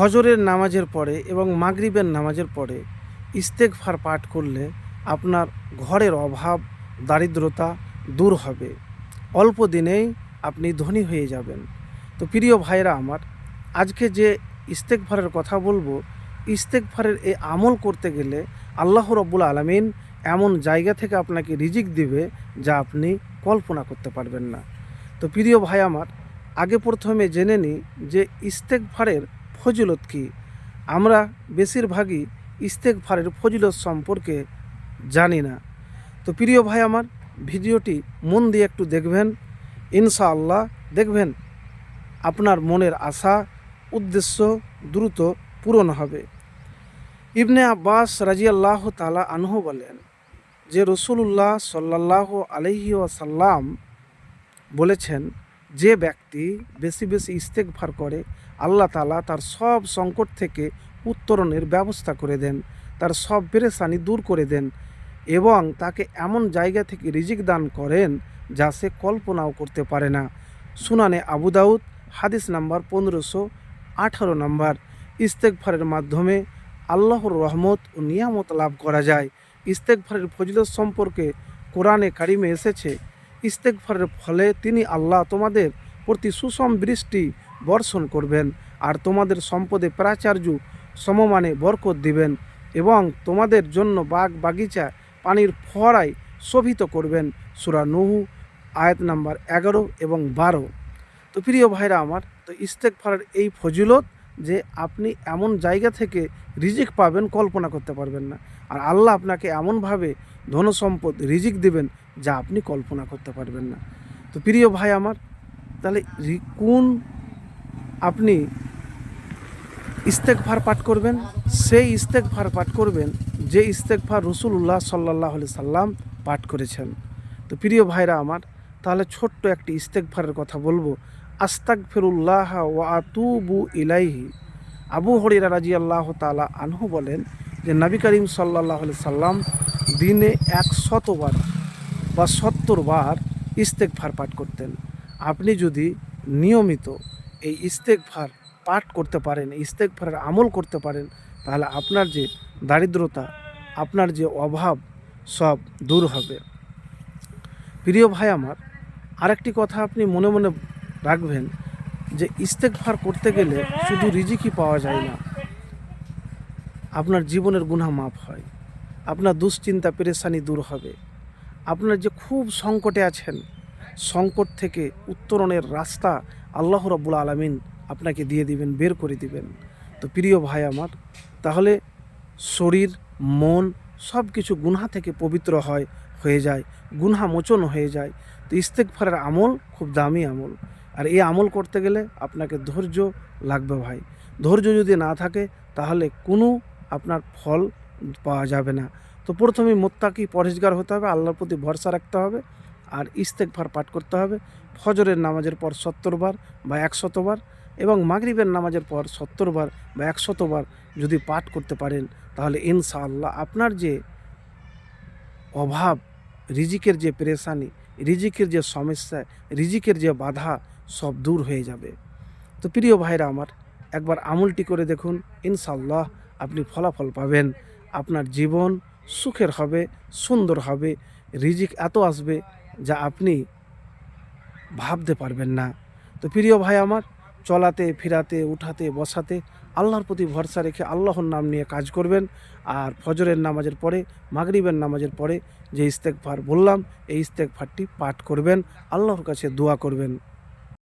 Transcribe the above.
ফজরের নামাজের পরে এবং মাগরিবের নামাজের পরে ইস্তেকফার পাঠ করলে আপনার ঘরের অভাব, দারিদ্রতা দূর হবে। অল্প দিনেই আপনি ধনী হয়ে যাবেন। তো প্রিয় ভাইরা আমার, আজকে যে ইস্তেকফারের কথা বলব ইস্তেকফারের এই আমল করতে গেলে আল্লাহ রব্বুল আলমিন এমন জায়গা থেকে আপনাকে রিজিক দিবে যা আপনি কল্পনা করতে পারবেন না। তো প্রিয় ভাই আমার, আগে প্রথমে জেনে নিই যে ইস্তেকফারের ফজিলত কী? আমরা বেশিরভাগই ইস্তেকফারের ফজিলত সম্পর্কে জানি না। তো প্রিয় ভাই আমার, ভিডিওটি মন দিয়ে একটু দেখবেন। ইনশাআল্লাহ দেখবেন আপনার মনের আশা, উদ্দেশ্য দ্রুত পূরণ হবে। ইবনে আব্বাস রাজিয়াল্লাহ তালা আনহু বলেন যে রসুল্লাহ সাল্লাহ আলহি ওয়াসাল্লাম বলেছেন, যে ব্যক্তি বেশি বেশি ইস্তেকভার করে আল্লাহ তালা তার সব সংকট থেকে উত্তরণের ব্যবস্থা করে দেন, তার সব পেরেশানি দূর করে দেন এবং তাকে এমন জায়গা থেকে রিজিক দান করেন যা সে কল্পনাও করতে পারে না। সুনানে আবু দাউদ, হাদিস নাম্বার পনেরোশো আঠারো নাম্বার। ইস্তেকফারের মাধ্যমে আল্লাহর রহমত ও নিয়ামত লাভ করা যায়। ইস্তেকফারের ফজিলত সম্পর্কে কোরআনে কারিমে এসেছে ইস্তেকফারের ফলে তিনি আল্লাহ তোমাদের প্রতি সুষম বৃষ্টি বর্ষণ করবেন আর তোমাদের সম্পদে প্রাচার্য সমমানে বরকত দিবেন এবং তোমাদের জন্য বাগ বাগিচা পানির ফোয়ারায় শোভিত করবেন। সুরা নহু, আয়াত নাম্বার এগারো এবং বারো। তো প্রিয় ভাইরা আমার, তো ইস্তেকফারের এই ফজিলত যে আপনি এমন জায়গা থেকে রিজিক পাবেন কল্পনা করতে পারবেন না। আর আল্লাহ আপনাকে এমনভাবে ধনসম্পদ রিজিক দেবেন যা আপনি কল্পনা করতে পারবেন না। তো প্রিয় ভাই আমার, তাহলে কোন আপনি ইস্তেকফার পাঠ করবেন, সেই ইস্তেকফার পাঠ করবেন যে ইস্তেকফার রসুল্লাহ সাল্লাহ আলি সাল্লাম পাঠ করেছেন। তো প্রিয় ভাইরা আমার, তাহলে ছোট্ট একটি ইস্তেকফারের কথা বলব। আস্তাক ফিরুল্লাহ ওয়া আতুবু ইলাইহি। আবু হরিরা রাজি আল্লাহ তালা আনহু বলেন যে, নবী করিম সাল্লাহ সাল্লাম দিনে এক শতবার বা সত্তর বার ইস্তেকফার পাঠ করতেন। আপনি যদি নিয়মিত এই ইস্তেকফার পাঠ করতে পারেন ইস্তেকফারের আমল করতে পারেন, তাহলে আপনার যে দারিদ্রতা, আপনার যে অভাব সব দূর হবে। প্রিয় ভাই আমার, আরেকটি কথা আপনি মনে মনে রাখবেন যে ইস্তেকফার করতে গেলে শুধু রিজিকই পাওয়া যায় না। আপনার জীবনের গুণা মাপ হয়, আপনার দুশ্চিন্তা, পেরেশানি দূর হবে। আপনার যে খুব সংকটে আছেন সংকট থেকে উত্তরণের রাস্তা আল্লাহ রব্বুল আলমিন আপনাকে দিয়ে দিবেন, বের করে দিবেন। তো প্রিয় ভাই আমার, তাহলে শরীর, মন সব কিছু গুনহা থেকে পবিত্র হয়, হয়ে যায়। গুনহা মোচন হয়ে যায়। তো ইস্তেকফারের আমল খুব দামি আমল। আর এই আমল করতে গেলে আপনাকে ধৈর্য লাগবে ভাই। ধৈর্য যদি না থাকে, তাহলে কোনো আপনার ফল পাওয়া যাবে না। তো প্রথমে মোত্তাকি পরেশগার হতে হবে, আল্লাহর প্রতি ভরসা রাখতে হবে। আর ইস্তেকফার পাঠ করতে হবে। ফজরের নামাজের পর সত্তরবার বা একশতবার এবং মাগরিবের নামাজের পর সত্তরবার বা একশতবার যদি পাঠ করতে পারেন, তাহলে ইনশাআল্লাহ আপনার যে অভাব, রিজিকের যে পেরেশানি, রিজিকের যে সমস্যা, রিজিকের যে বাধা সব দূর হয়ে যাবে। তো প্রিয় ভাইরা আমার, একবার আমলটি করে দেখুন ইনশাল্লাহ আপনি ফলাফল পাবেন। আপনার জীবন সুখের হবে, সুন্দর হবে, রিজিক এত আসবে যা আপনি ভাবতে পারবেন না। তো প্রিয় ভাই আমার, চলাতে, ফিরাতে, উঠাতে, বসাতে আল্লাহর প্রতি ভরসা রেখে আল্লাহর নাম নিয়ে কাজ করবেন। আর ফজরের নামাজের পরে, মাগরিবের নামাজের পরে যে ইস্তেকফার বললাম, এই ইস্তেকফারটি পাঠ করবেন। আল্লাহর কাছে দোয়া করবেন।